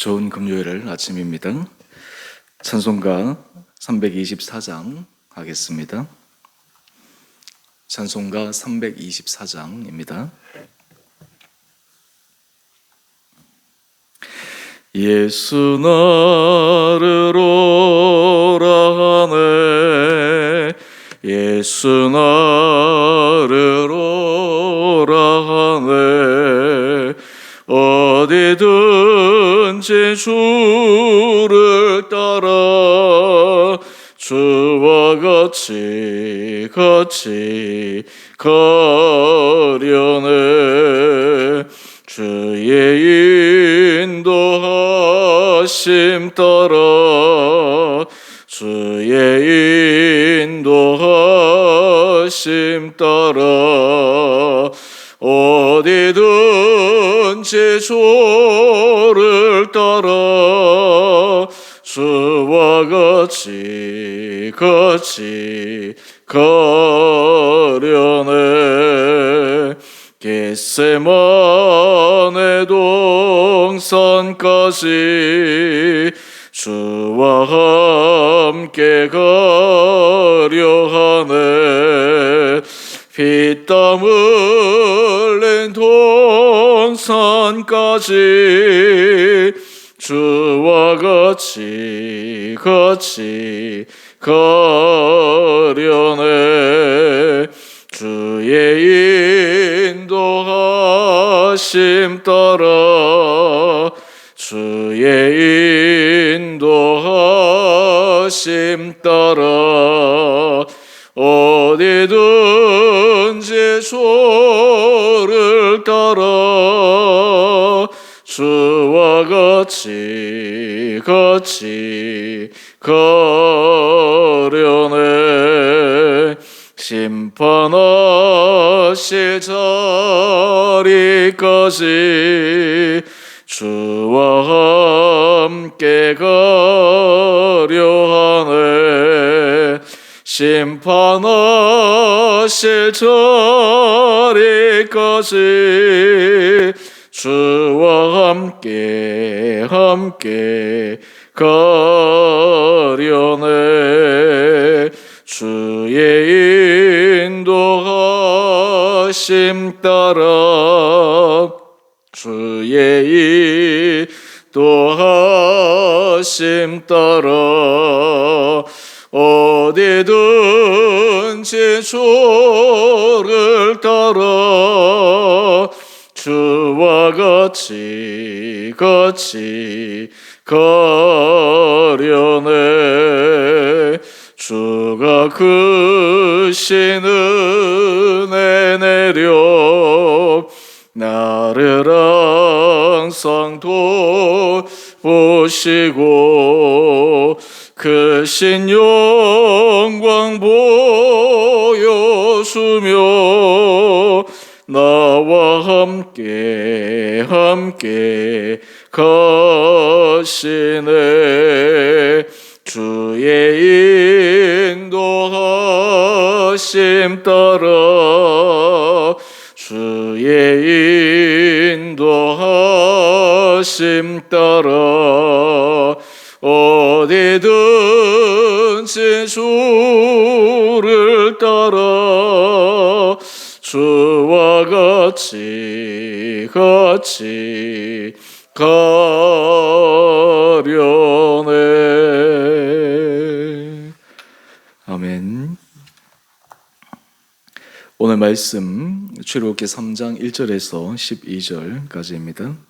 좋은 금요일 아침입니다. 찬송가 324장 하겠습니다. 찬송가 324장입니다. 예수 나를 오라 하네 예수 나를 오라 하네 어디든 지 주를 따라 주와 같이 같이 가려네 주의 인도하심 따라 주의 인도하심 따라 어디든지 주 를 따라 주와 같이 같이 가려네 겟세만의 동산까지 같 심판하실 자리까지 주와 함께 가려 하네. 심판하실 자리까지 주와 함께 함께 가 인도하심 따라 주의 인도하심 따라 어디든지 주를 따라 주와 같이 같이 가려네 주가 은 돌보시고 크신 영광 보여주며 나와 함께 함께 가시네. 주의 인도하심 따라 주의 인도하심 따라 어디든지 주를 따라 주와 같이 같이 가려네 아멘 오늘 말씀 출애굽기 3장 1절에서 12절까지입니다.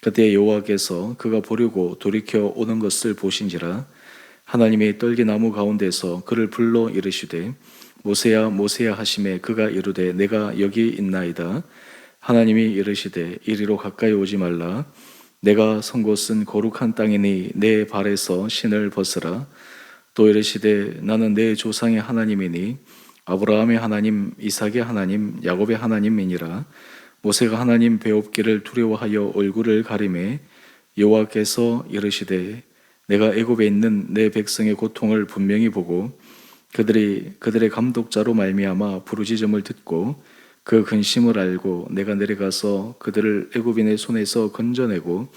그때 여호와께서 그가 보려고 돌이켜 오는 것을 보신지라 하나님이 떨기나무 가운데서 그를 불러 이르시되 모세야 모세야 하심에 그가 이르되 내가 여기 있나이다. 하나님이 이르시되 이리로 가까이 오지 말라. 내가 선 곳은 거룩한 땅이니 내 발에서 신을 벗으라. 또 이르시되 나는 내 조상의 하나님이니 아브라함의 하나님 이삭의 하나님 야곱의 하나님이니라 모세가 하나님 배웁기를 두려워하여 얼굴을 가리매 여호와께서 이르시되 내가 애굽에 있는 내 백성의 고통을 분명히 보고 그들이 그들의 감독자로 말미암아 부르짖음을 듣고 그 근심을 알고 내가 내려가서 그들을 애굽인의 손에서 건져내고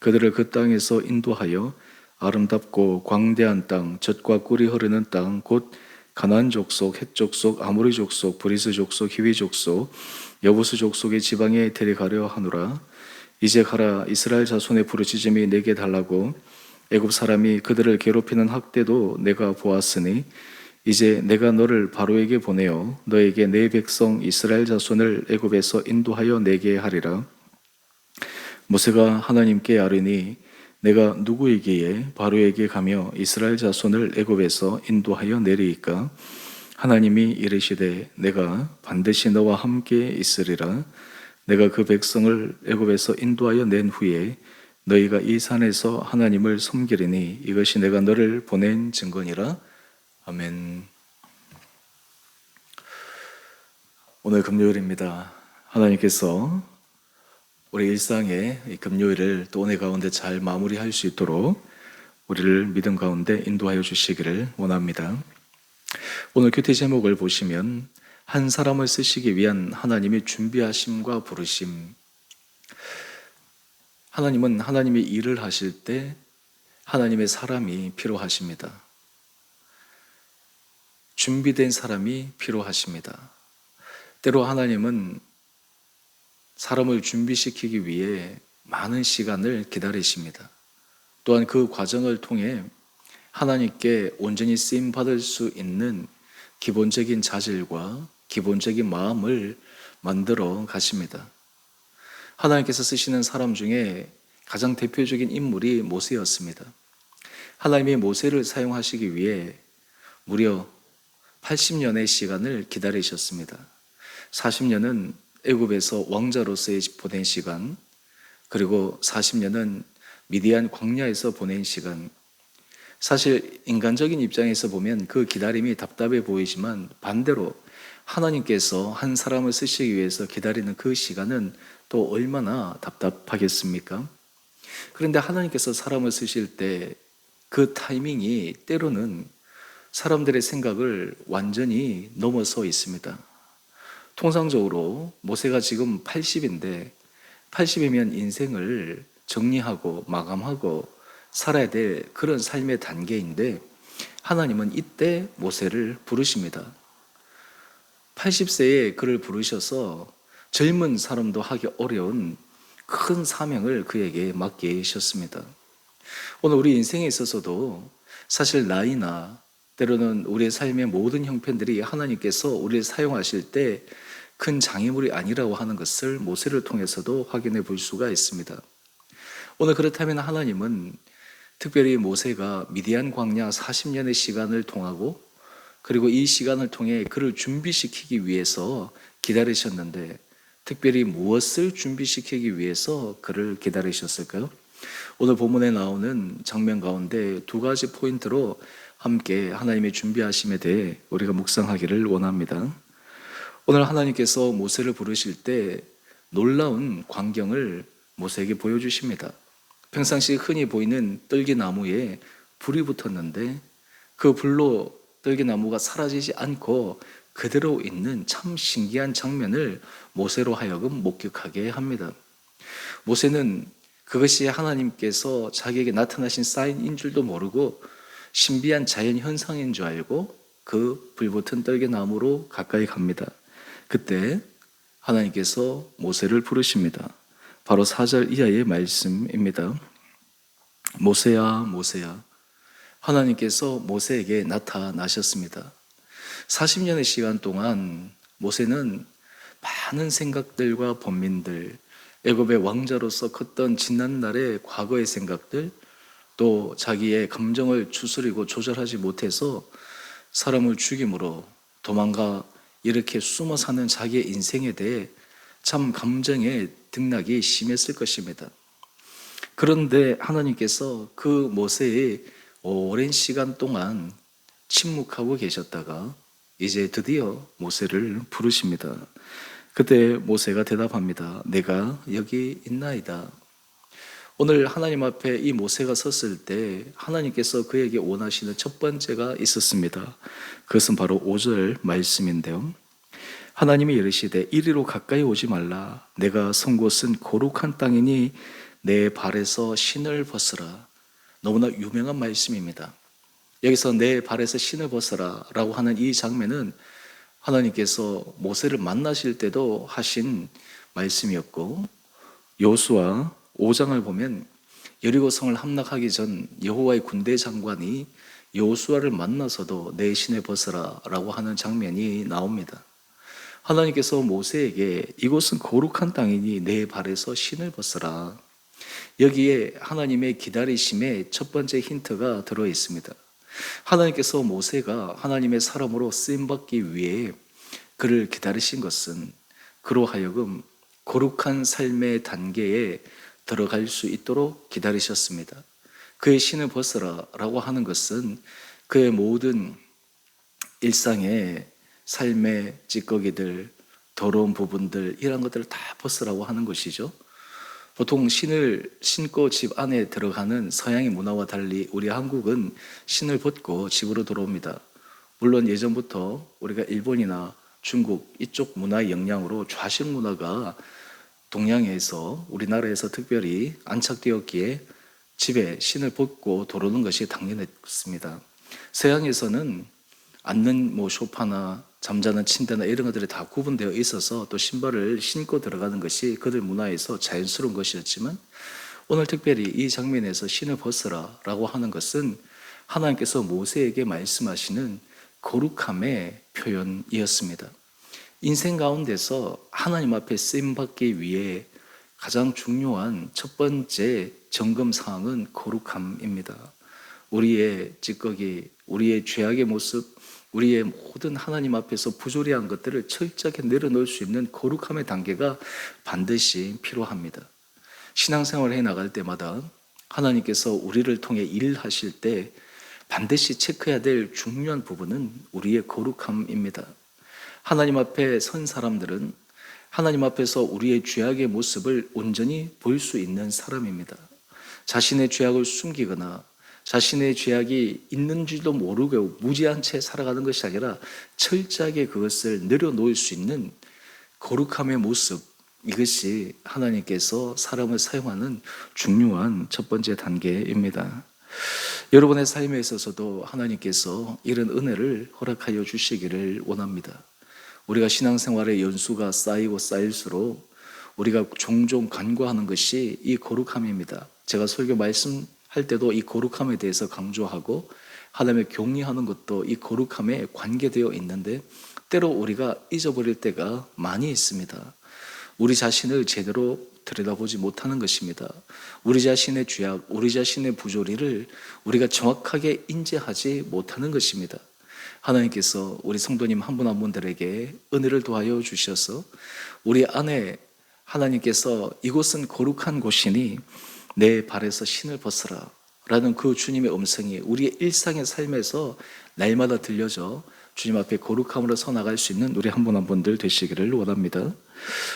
그들을 그 땅에서 인도하여 아름답고 광대한 땅 젖과 꿀이 흐르는 땅 곧 가나안 족속, 헷 족속, 아모리 족속, 브리스 족속, 히위 족속, 여부스 족속의 지방에 데려가려 하노라. 이제 가라 이스라엘 자손의 부르짖음이 내게 달라고 애굽 사람이 그들을 괴롭히는 학대도 내가 보았으니 이제 내가 너를 바로에게 보내어 너에게 내 백성 이스라엘 자손을 애굽에서 인도하여 내게 하리라. 모세가 하나님께 아뢰니 내가 누구에게에 바로에게 가며 이스라엘 자손을 애굽에서 인도하여 내리이까 하나님이 이르시되 내가 반드시 너와 함께 있으리라 내가 그 백성을 애굽에서 인도하여 낸 후에 너희가 이 산에서 하나님을 섬기리니 이것이 내가 너를 보낸 증거니라 아멘. 오늘 금요일입니다. 하나님께서 우리 일상의 이 금요일을 또 오늘 가운데 잘 마무리할 수 있도록 우리를 믿음 가운데 인도하여 주시기를 원합니다. 오늘 큐티 제목을 보시면 한 사람을 쓰시기 위한 하나님의 준비하심과 부르심. 하나님은 하나님이 일을 하실 때 하나님의 사람이 필요하십니다. 준비된 사람이 필요하십니다. 때로 하나님은 사람을 준비시키기 위해 많은 시간을 기다리십니다. 또한 그 과정을 통해 하나님께 온전히 쓰임 받을 수 있는 기본적인 자질과 기본적인 마음을 만들어 가십니다. 하나님께서 쓰시는 사람 중에 가장 대표적인 인물이 모세였습니다. 하나님이 모세를 사용하시기 위해 무려 80년의 시간을 기다리셨습니다. 40년은 애굽에서 왕자로서의 보낸 시간, 그리고 40년은 미디안 광야에서 보낸 시간. 사실 인간적인 입장에서 보면 그 기다림이 답답해 보이지만 반대로 하나님께서 한 사람을 쓰시기 위해서 기다리는 그 시간은 또 얼마나 답답하겠습니까? 그런데 하나님께서 사람을 쓰실 때 그 타이밍이 때로는 사람들의 생각을 완전히 넘어서 있습니다. 통상적으로 모세가 지금 80인데 80이면 인생을 정리하고 마감하고 살아야 될 그런 삶의 단계인데 하나님은 이때 모세를 부르십니다. 80세에 그를 부르셔서 젊은 사람도 하기 어려운 큰 사명을 그에게 맡기셨습니다. 오늘 우리 인생에 있어서도 사실 나이나 때로는 우리의 삶의 모든 형편들이 하나님께서 우리를 사용하실 때 큰 장애물이 아니라고 하는 것을 모세를 통해서도 확인해 볼 수가 있습니다. 오늘 그렇다면 하나님은 특별히 모세가 미디안 광야 40년의 시간을 통하고 그리고 이 시간을 통해 그를 준비시키기 위해서 기다리셨는데 특별히 무엇을 준비시키기 위해서 그를 기다리셨을까요? 오늘 본문에 나오는 장면 가운데 두 가지 포인트로 함께 하나님의 준비하심에 대해 우리가 묵상하기를 원합니다. 오늘 하나님께서 모세를 부르실 때 놀라운 광경을 모세에게 보여주십니다. 평상시 흔히 보이는 떨기나무에 불이 붙었는데 그 불로 떨기나무가 사라지지 않고 그대로 있는 참 신기한 장면을 모세로 하여금 목격하게 합니다. 모세는 그것이 하나님께서 자기에게 나타나신 사인인 줄도 모르고 신비한 자연 현상인 줄 알고 그 불붙은 떨기나무로 가까이 갑니다. 그때 하나님께서 모세를 부르십니다. 바로 4절 이하의 말씀입니다. 모세야, 모세야. 하나님께서 모세에게 나타나셨습니다. 40년의 시간 동안 모세는 많은 생각들과 범민들, 애굽의 왕자로서 컸던 지난 날의 과거의 생각들, 또 자기의 감정을 추스리고 조절하지 못해서 사람을 죽임으로 도망가 이렇게 숨어 사는 자기의 인생에 대해 참 감정의 등락이 심했을 것입니다. 그런데 하나님께서 그 모세의 오랜 시간 동안 침묵하고 계셨다가 이제 드디어 모세를 부르십니다. 그때 모세가 대답합니다. 내가 여기 있나이다. 오늘 하나님 앞에 이 모세가 섰을 때 하나님께서 그에게 원하시는 첫 번째가 있었습니다. 그것은 바로 5절 말씀인데요. 하나님이 이르시되 이리로 가까이 오지 말라. 내가 선 곳은 거룩한 땅이니 내 발에서 신을 벗으라. 너무나 유명한 말씀입니다. 여기서 내 발에서 신을 벗어라 라고 하는 이 장면은 하나님께서 모세를 만나실 때도 하신 말씀이었고 요수와 5장을 보면 여리고 성을 함락하기 전 여호와의 군대 장관이 요수아를 만나서도 내 신을 벗어라라고 하는 장면이 나옵니다. 하나님께서 모세에게 이곳은 거룩한 땅이니 내 발에서 신을 벗어라. 여기에 하나님의 기다리심의 첫 번째 힌트가 들어 있습니다. 하나님께서 모세가 하나님의 사람으로 쓰임 받기 위해 그를 기다리신 것은 그로 하여금 거룩한 삶의 단계에 들어갈 수 있도록 기다리셨습니다. 그의 신을 벗어라라고 하는 것은 그의 모든 일상의 삶의 찌꺼기들, 더러운 부분들 이런 것들을 다 벗으라고 하는 것이죠. 보통 신을 신고 집 안에 들어가는 서양의 문화와 달리 우리 한국은 신을 벗고 집으로 들어옵니다. 물론 예전부터 우리가 일본이나 중국 이쪽 문화의 영향으로 좌식 문화가 동양에서 우리나라에서 특별히 안착되었기에 집에 신을 벗고 들어오는 것이 당연했습니다. 서양에서는 앉는 뭐 소파나 잠자는 침대나 이런 것들이 다 구분되어 있어서 또 신발을 신고 들어가는 것이 그들 문화에서 자연스러운 것이었지만 오늘 특별히 이 장면에서 신을 벗으라라고 하는 것은 하나님께서 모세에게 말씀하시는 거룩함의 표현이었습니다. 인생 가운데서 하나님 앞에 쓰임 받기 위해 가장 중요한 첫 번째 점검 사항은 거룩함입니다. 우리의 찌꺼기, 우리의 죄악의 모습, 우리의 모든 하나님 앞에서 부조리한 것들을 철저하게 내려놓을 수 있는 거룩함의 단계가 반드시 필요합니다. 신앙생활을 해 나갈 때마다 하나님께서 우리를 통해 일하실 때 반드시 체크해야 될 중요한 부분은 우리의 거룩함입니다. 하나님 앞에 선 사람들은 하나님 앞에서 우리의 죄악의 모습을 온전히 볼 수 있는 사람입니다. 자신의 죄악을 숨기거나 자신의 죄악이 있는지도 모르고 무지한 채 살아가는 것이 아니라 철저하게 그것을 내려놓을 수 있는 거룩함의 모습, 이것이 하나님께서 사람을 사용하는 중요한 첫 번째 단계입니다. 여러분의 삶에 있어서도 하나님께서 이런 은혜를 허락하여 주시기를 원합니다. 우리가 신앙생활의 연수가 쌓이고 쌓일수록 우리가 종종 간구하는 것이 이 거룩함입니다. 제가 설교 말씀 할 때도 이 거룩함에 대해서 강조하고 하나님의 경리하는 것도 이 거룩함에 관계되어 있는데 때로 우리가 잊어버릴 때가 많이 있습니다. 우리 자신을 제대로 들여다보지 못하는 것입니다. 우리 자신의 죄악, 우리 자신의 부조리를 우리가 정확하게 인지하지 못하는 것입니다. 하나님께서 우리 성도님 한 분 한 분들에게 은혜를 도하여 주셔서 우리 안에 하나님께서 이곳은 거룩한 곳이니 내 발에서 신을 벗어라 라는 그 주님의 음성이 우리의 일상의 삶에서 날마다 들려져 주님 앞에 거룩함으로 서 나갈 수 있는 우리 한 분 한 분들 되시기를 원합니다.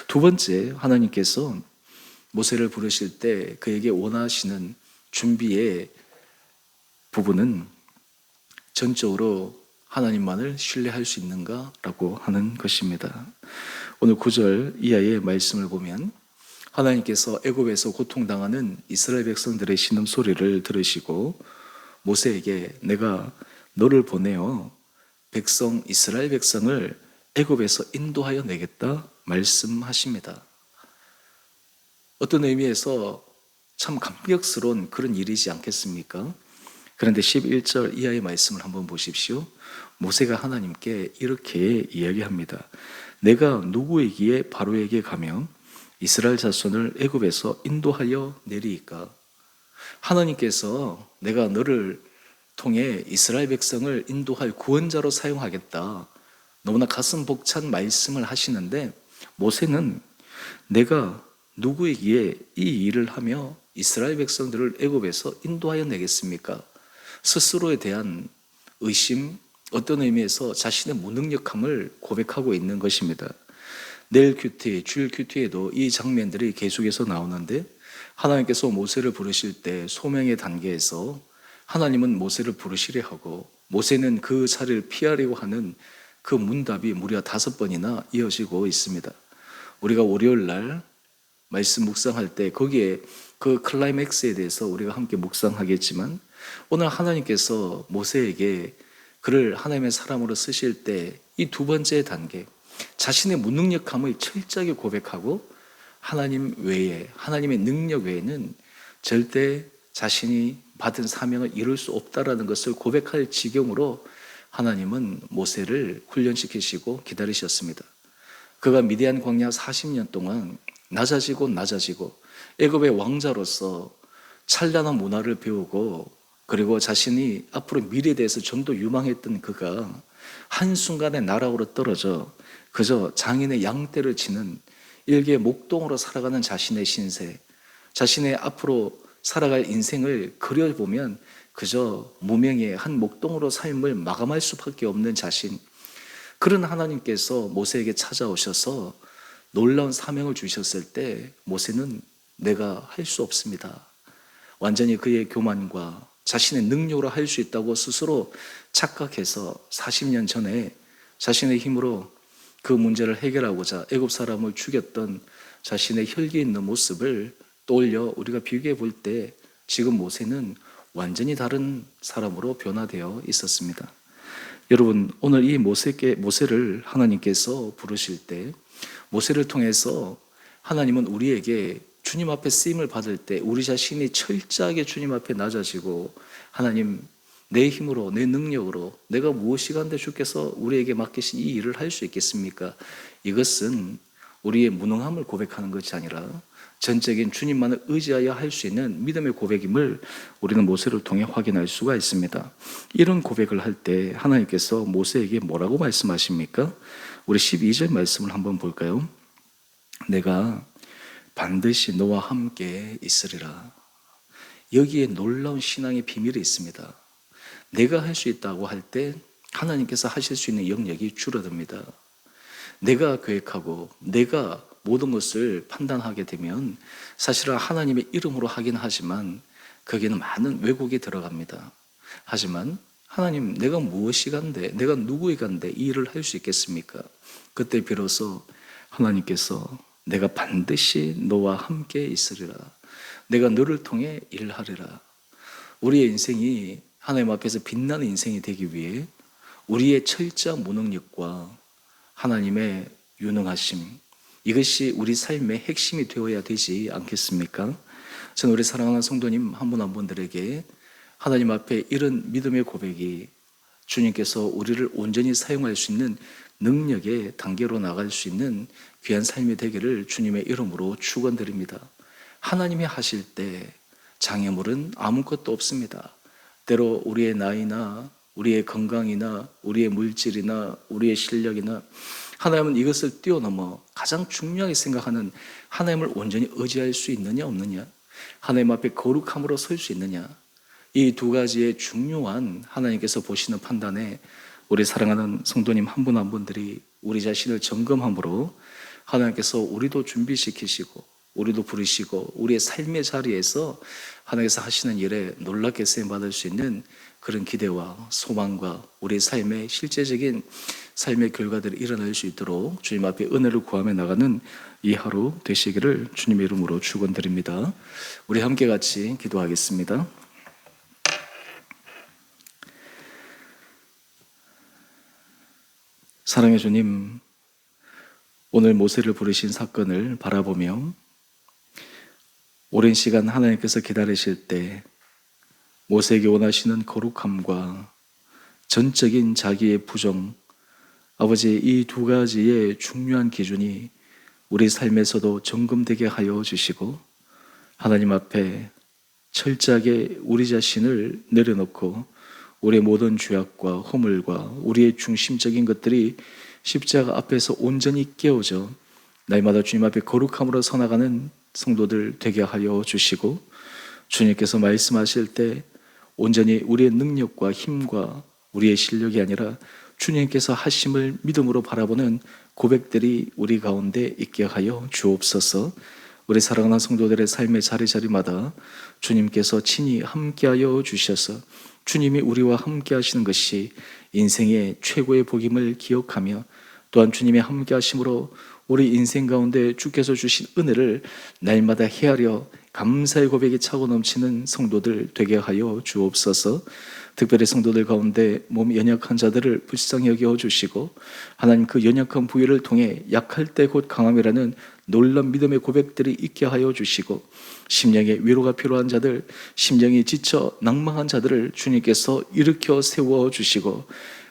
두 번째 하나님께서 모세를 부르실 때 그에게 원하시는 준비의 부분은 전적으로 하나님만을 신뢰할 수 있는가라고 하는 것입니다. 오늘 9절 이하의 말씀을 보면 하나님께서 애굽에서 고통당하는 이스라엘 백성들의 신음 소리를 들으시고 모세에게 내가 너를 보내어 백성 이스라엘 백성을 애굽에서 인도하여 내겠다 말씀하십니다. 어떤 의미에서 참 감격스러운 그런 일이지 않겠습니까? 그런데 11절 이하의 말씀을 한번 보십시오. 모세가 하나님께 이렇게 이야기합니다. 내가 누구에게 바로에게 가며 이스라엘 자손을 애굽에서 인도하여 내리이까? 하나님께서 내가 너를 통해 이스라엘 백성을 인도할 구원자로 사용하겠다. 너무나 가슴 벅찬 말씀을 하시는데 모세는 내가 누구에게 이 일을 하며 이스라엘 백성들을 애굽에서 인도하여 내겠습니까? 스스로에 대한 의심, 어떤 의미에서 자신의 무능력함을 고백하고 있는 것입니다. 내일 큐티, 주일 큐티에도 이 장면들이 계속해서 나오는데 하나님께서 모세를 부르실 때 소명의 단계에서 하나님은 모세를 부르시려 하고 모세는 그 자리를 피하려고 하는 그 문답이 무려 다섯 번이나 이어지고 있습니다. 우리가 월요일 날 말씀 묵상할 때 거기에 그 클라이맥스에 대해서 우리가 함께 묵상하겠지만 오늘 하나님께서 모세에게 그를 하나님의 사람으로 쓰실 때 이 두 번째 단계 자신의 무능력함을 철저하게 고백하고 하나님 외에 하나님의 능력 외에는 절대 자신이 받은 사명을 이룰 수 없다라는 것을 고백할 지경으로 하나님은 모세를 훈련시키시고 기다리셨습니다. 그가 미디안 광야 40년 동안 낮아지고 낮아지고 애굽의 왕자로서 찬란한 문화를 배우고 그리고 자신이 앞으로 미래에 대해서 좀더 유망했던 그가 한순간에 나락으로 떨어져 그저 장인의 양떼를 치는 일개 목동으로 살아가는 자신의 신세, 자신의 앞으로 살아갈 인생을 그려보면 그저 무명의 한 목동으로 삶을 마감할 수밖에 없는 자신. 그런 하나님께서 모세에게 찾아오셔서 놀라운 사명을 주셨을 때 모세는 내가 할 수 없습니다. 완전히 그의 교만과 자신의 능력으로 할 수 있다고 스스로 착각해서 40년 전에 자신의 힘으로 그 문제를 해결하고자 애굽 사람을 죽였던 자신의 혈기 있는 모습을 떠올려 우리가 비교해 볼 때 지금 모세는 완전히 다른 사람으로 변화되어 있었습니다. 여러분 오늘 이 모세께 모세를 하나님께서 부르실 때 모세를 통해서 하나님은 우리에게 주님 앞에 쓰임을 받을 때 우리 자신이 철저하게 주님 앞에 낮아지고 하나님 내 힘으로 내 능력으로 내가 무엇이간데 주께서 우리에게 맡기신 이 일을 할 수 있겠습니까? 이것은 우리의 무능함을 고백하는 것이 아니라 전적인 주님만을 의지하여 할 수 있는 믿음의 고백임을 우리는 모세를 통해 확인할 수가 있습니다. 이런 고백을 할 때 하나님께서 모세에게 뭐라고 말씀하십니까? 우리 12절 말씀을 한번 볼까요? 내가 반드시 너와 함께 있으리라. 여기에 놀라운 신앙의 비밀이 있습니다. 내가 할 수 있다고 할 때 하나님께서 하실 수 있는 영역이 줄어듭니다. 내가 계획하고 내가 모든 것을 판단하게 되면 사실은 하나님의 이름으로 하긴 하지만 거기에는 많은 왜곡이 들어갑니다. 하지만 하나님 내가 무엇이 간데 내가 누구의 간데 이 일을 할 수 있겠습니까? 그때 비로소 하나님께서 내가 반드시 너와 함께 있으리라. 내가 너를 통해 일하리라. 우리의 인생이 하나님 앞에서 빛나는 인생이 되기 위해 우리의 철저한 무능력과 하나님의 유능하심 이것이 우리 삶의 핵심이 되어야 되지 않겠습니까? 저는 우리 사랑하는 성도님 한 분 한 분들에게 하나님 앞에 이런 믿음의 고백이 주님께서 우리를 온전히 사용할 수 있는 능력의 단계로 나갈 수 있는 귀한 삶이 되기를 주님의 이름으로 축원드립니다. 하나님이 하실 때 장애물은 아무것도 없습니다. 때로 우리의 나이나 우리의 건강이나 우리의 물질이나 우리의 실력이나 하나님은 이것을 뛰어넘어 가장 중요하게 생각하는 하나님을 온전히 의지할 수 있느냐 없느냐 하나님 앞에 거룩함으로 설 수 있느냐 이 두 가지의 중요한 하나님께서 보시는 판단에 우리 사랑하는 성도님 한 분 한 분들이 우리 자신을 점검함으로 하나님께서 우리도 준비시키시고 우리도 부르시고 우리의 삶의 자리에서 하나님께서 하시는 일에 놀랍게 쓰임 받을 수 있는 그런 기대와 소망과 우리 삶의 실제적인 삶의 결과들이 일어날 수 있도록 주님 앞에 은혜를 구하며 나가는 이 하루 되시기를 주님의 이름으로 축원드립니다. 우리 함께 같이 기도하겠습니다. 사랑의 주님, 오늘 모세를 부르신 사건을 바라보며 오랜 시간 하나님께서 기다리실 때 모세에게 원하시는 거룩함과 전적인 자기의 부정, 아버지 이 두 가지의 중요한 기준이 우리 삶에서도 점검되게 하여 주시고 하나님 앞에 철저하게 우리 자신을 내려놓고 우리의 모든 죄악과 허물과 우리의 중심적인 것들이 십자가 앞에서 온전히 깨어져 날마다 주님 앞에 거룩함으로 서나가는 성도들 되게 하여 주시고 주님께서 말씀하실 때 온전히 우리의 능력과 힘과 우리의 실력이 아니라 주님께서 하심을 믿음으로 바라보는 고백들이 우리 가운데 있게 하여 주옵소서. 우리 사랑하는 성도들의 삶의 자리자리마다 주님께서 친히 함께하여 주셔서 주님이 우리와 함께 하시는 것이 인생의 최고의 복임을 기억하며 또한 주님의 함께 하심으로 우리 인생 가운데 주께서 주신 은혜를 날마다 헤아려 감사의 고백이 차고 넘치는 성도들 되게 하여 주옵소서. 특별히 성도들 가운데 몸 연약한 자들을 불쌍히 여겨 주시고 하나님 그 연약한 부위를 통해 약할 때 곧 강함이라는 놀란 믿음의 고백들이 있게 하여 주시고 심령의 위로가 필요한 자들, 심령이 지쳐 낭망한 자들을 주님께서 일으켜 세워 주시고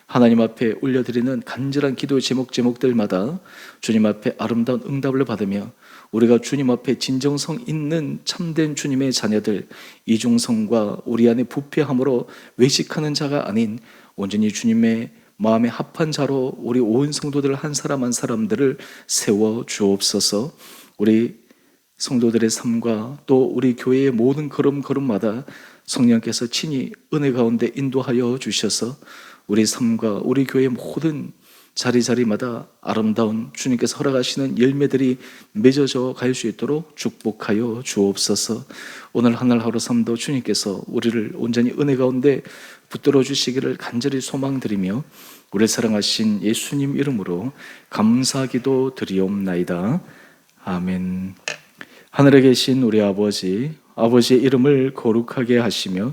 하나님 앞에 올려드리는 간절한 기도 제목 제목들마다 주님 앞에 아름다운 응답을 받으며 우리가 주님 앞에 진정성 있는 참된 주님의 자녀들 이중성과 우리 안에 부패함으로 외식하는 자가 아닌 온전히 주님의 마음에 합한 자로 우리 온 성도들 한 사람 한 사람들을 세워 주옵소서. 우리 성도들의 삶과 또 우리 교회의 모든 걸음걸음마다 성령께서 친히 은혜 가운데 인도하여 주셔서 우리 삶과 우리 교회의 모든 자리자리마다 아름다운 주님께서 허락하시는 열매들이 맺어져 갈 수 있도록 축복하여 주옵소서. 오늘 하늘 하루 삶도 주님께서 우리를 온전히 은혜 가운데 붙들어 주시기를 간절히 소망드리며 우리 사랑하신 예수님 이름으로 감사기도 드리옵나이다. 아멘. 하늘에 계신 우리 아버지, 아버지의 이름을 거룩하게 하시며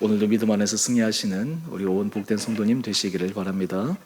오늘도 믿음 안에서 승리하시는 우리 온 복된 성도님 되시기를 바랍니다.